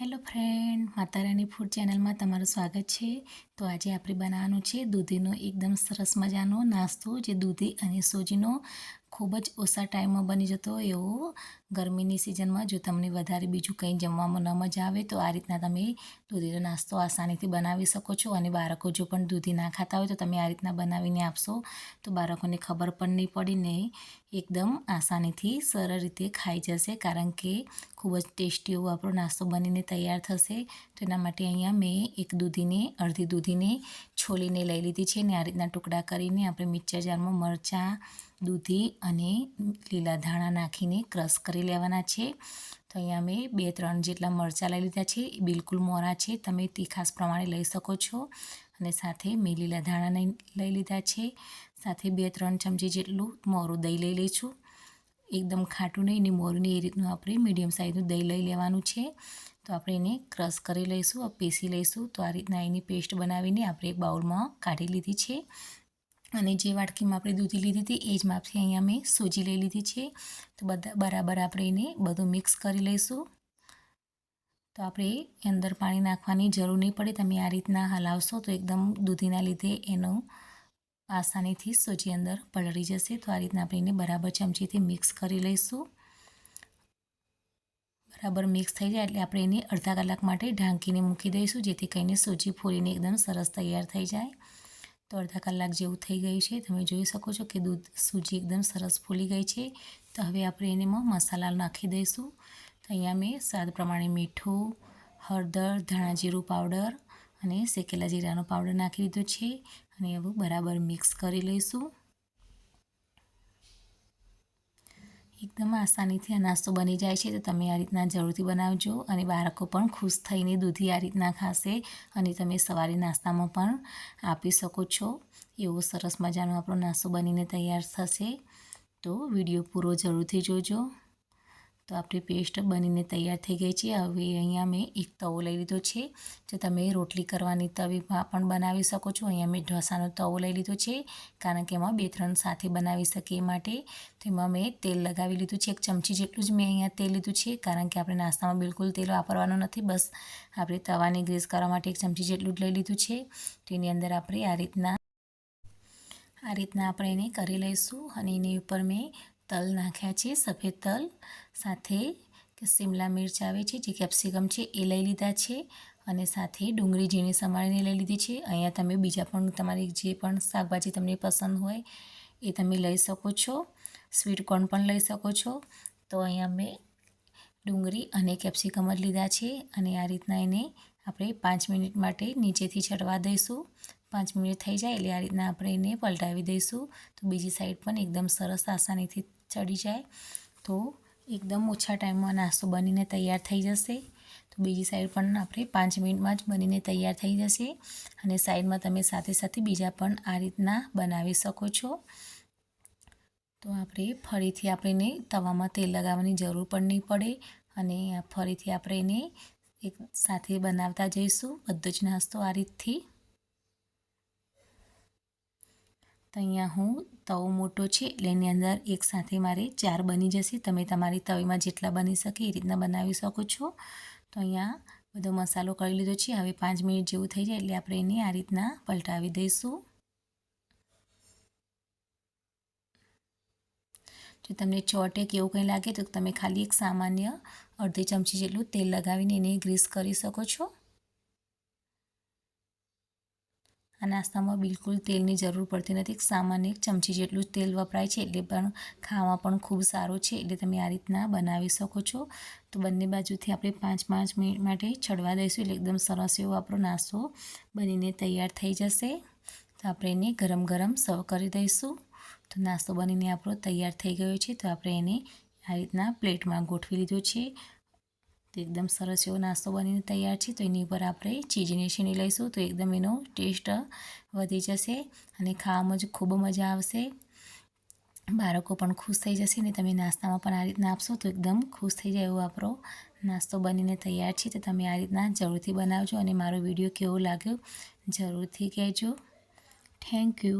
Hello friend માતારાની food ચેનલમાં તમારું સ્વાગત છે. તો આજે આપણે બનાવવાનું છે દૂધીનો એકદમ સરસ મજાનો નાસ્તો, જે દૂધી અને સોજીનો ખૂબ જ ઓછા ટાઈમમાં બની જતો એવો ગરમીની સિઝનમાં જો તમને વધારે બીજું કંઈ જમવામાં ન મજા આવે તો આ રીતના તમે દૂધીનો નાસ્તો આસાનીથી બનાવી શકો છો અને બાળકો જો પણ દૂધી ના ખાતા હોય તો તમે આ રીતના બનાવીને આપશો. તો બાળકોને ખબર પણ નહીં પડી ને એકદમ આસાનીથી સરળ રીતે ખાઈ જશે કારણ કે ખૂબ જ ટેસ્ટી એવો આપણો નાસ્તો બનીને તૈયાર થશે. તો એના માટે અહીંયા મેં એક દૂધીને, અડધી દૂધીને છોલીને લઈ લીધી છે ને આ રીતના ટુકડા કરીને આપણે મિક્સર જારમાં મરચાં દૂધી અને લીલા ધાણા નાખીને ક્રશ કરી લેવાના છે. તો અહીંયા મેં બે ત્રણ જેટલા મરચાં લઈ લીધા છે. એ બિલકુલ મોરા છે. તમે તીખાસ પ્રમાણે લઈ શકો છો. અને સાથે મેં લીલા ધાણા લઈ લીધા છે. સાથે બે ત્રણ ચમચી જેટલું મોરું દહીં લઈ લઈશું એકદમ ખાટું નહીં ને મોરું નહીં, એ રીતનું આપણે મીડિયમ સાઇઝનું દહીં લઈ લેવાનું છે. તો આપણે એને ક્રશ કરી લઈશું, પીસી લઈશું. તો આ રીતના એની પેસ્ટ બનાવીને આપણે એક બાઉલમાં કાઢી લીધી છે. અને જે વાટકીમાં આપણે દૂધી લીધી હતી, એ જ માપથી અહીંયા મેં સૂજી લઈ લીધી છે. તો બધા બરાબર આપણે એને બધું મિક્સ કરી લઈશું. તો આપણે અંદર પાણી નાખવાની જરૂર નહીં પડે. તમે આ રીતના હલાવશો તો એકદમ દૂધીના લીધે એનો આસાનીથી સૂજી અંદર પલળી જશે. તો આ રીતના આપણે એને બરાબર ચમચીથી મિક્સ કરી લઈશું. બરાબર મિક્સ થઈ જાય એટલે આપણે એને અડધા કલાક માટે ઢાંકીને મૂકી દઈશું, જેથી કરીને સૂજી ફૂલીને એકદમ સરસ તૈયાર થઈ જાય. તો અડધા કલાક જેવું થઈ ગયું છે. તમે જોઈ શકો છો કે દૂધ સૂજી એકદમ સરસ ફૂલી ગઈ છે. તો હવે આપણે એનેમાં મસાલા નાખી દઈશું. તો અહીંયા મેં સ્વાદ પ્રમાણે મીઠું, હળદર, ધાણા જીરું પાવડર અને શેકેલા જીરાનો પાવડર નાખી દીધો છે. અને એવું બરાબર મિક્સ કરી લઈશું. એકદમ આસાનીથી આ નાસ્તો બની જાય છે, તો તમે આ રીતના જરૂરથી બનાવજો અને બાળકો પણ ખુશ થઈને દૂધી આ રીતના ખાશે અને તમે સવારે નાસ્તામાં પણ આપી શકો છો. એવો સરસ મજાનો આપણો નાસ્તો બનીને તૈયાર થશે. તો વીડિયો પૂરો જરૂરથી જોજો. તો આપણી પેસ્ટ બનીને તૈયાર થઈ ગઈ છે. હવે અહીંયા મેં એક તવો લઈ લીધો છે. જો તમે રોટલી કરવાની તવીમાં પણ બનાવી શકો છો. અહીંયા મેં ઢોસાનો તવો લઈ લીધો છે, કારણ કે એમાં બે ત્રણ સાથે બનાવી શકીએ માટે. તેમાં મેં તેલ લગાવી લીધું છે. એક ચમચી જેટલું જ મેં અહીંયા તેલ લીધું છે, કારણ કે આપણે નાસ્તામાં બિલકુલ તેલ વાપરવાનું નથી. બસ આપણે તવાની ગ્રીસ કરવા માટે એક ચમચી જેટલું જ લઈ લીધું છે. તેની અંદર આપણે આ રીતના આ રીતના આપણે એને કરી લઈશું અને એની ઉપર મેં તલ નાખ્યા છે, સફેદ તલ સાથે શિમલા મિર્ચ આવે છે, જે કેપ્સિકમ છે એ લઈ લીધા છે અને સાથે ડુંગળી ઝીણી સમારીને લઈ લીધી છે. અહીંયા તમે બીજા પણ તમારી જે પણ શાકભાજી તમને પસંદ હોય એ તમે લઈ શકો છો. સ્વીટ કોર્ન પણ લઈ શકો છો. તો અહીંયા મેં ડુંગળી અને કેપ્સિકમ જ લીધા છે અને આ રીતના એને આપણે પાંચ મિનિટ માટે નીચેથી ચડવા દઈશું. પાંચ મિનિટ થઈ જાય એટલે આ રીતના આપણે એને પલટાવી દઈશું. તો બીજી સાઈડ પણ એકદમ સરસ આસાનીથી ચડી જાય, તો એકદમ ઓછા ટાઈમમાં નાસ્તો બનીને તૈયાર થઈ જશે. તો બીજી સાઈડ પણ આપણે પાંચ મિનિટમાં જ બનીને તૈયાર થઈ જશે અને સાઈડમાં તમે સાથે સાથે બીજા પણ આ રીતના બનાવી શકો છો. તો આપણે ફરીથી આપણે તવામાં તેલ લગાવવાની જરૂર પણ નહીં પડે અને ફરીથી આપણે એને એક સાથે બનાવતા જઈશું. બધો જ નાસ્તો આ રીતથી તો અહીંયા હું તવો મોટો છે એટલે એની અંદર એક સાથે મારે ચાર બની જશે. તમે તમારી તવીમાં જેટલા બની શકે એ રીતના બનાવી શકો છો. તો અહીંયા બધો મસાલો કરી લીધો છે. હવે પાંચ મિનિટ જેવું થઈ જાય એટલે આપણે એને આ રીતના પલટાવી દઈશું. જો તમને ચોટે કે એવું કંઈ લાગે તો તમે ખાલી એક સામાન્ય અડધી ચમચી જેટલું તેલ લગાવીને એને ગ્રીસ કરી શકો છો. આ નાસ્તામાં બિલકુલ તેલની જરૂર પડતી નથી. સામાન્ય એક ચમચી જેટલું જ તેલ વપરાય છે એટલે પણ ખાવા પણ ખૂબ સારું છે. એટલે તમે આ રીતના બનાવી શકો છો. તો બંને બાજુથી આપણે પાંચ પાંચ મિનિટ માટે ચડવા દઈશું. એટલે એકદમ સરસ એવો આપણો નાસ્તો બનીને તૈયાર થઈ જશે. તો આપણે એને ગરમ ગરમ સર્વ કરી દઈશું. તો નાસ્તો બનીને આપણો તૈયાર થઈ ગયો છે. તો આપણે એને આ રીતના પ્લેટમાં ગોઠવી લીધો છે. તો એકદમ સરસ એવો નાસ્તો બનીને તૈયાર છે. તો એની ઉપર આપણે ચીજની છીણી લઈશું. તો એકદમ એનો ટેસ્ટ વધી જશે અને ખાવામાં જ ખૂબ મજા આવશે. બાળકો પણ ખુશ થઈ જશે ને તમે નાસ્તામાં પણ આ રીતના આપશો તો એકદમ ખુશ થઈ જાય એવો આપણો નાસ્તો બનીને તૈયાર છે. તો તમે આ રીતના જરૂરથી બનાવજો અને મારો વીડિયો કેવો લાગ્યો જરૂરથી કહેજો. Thank you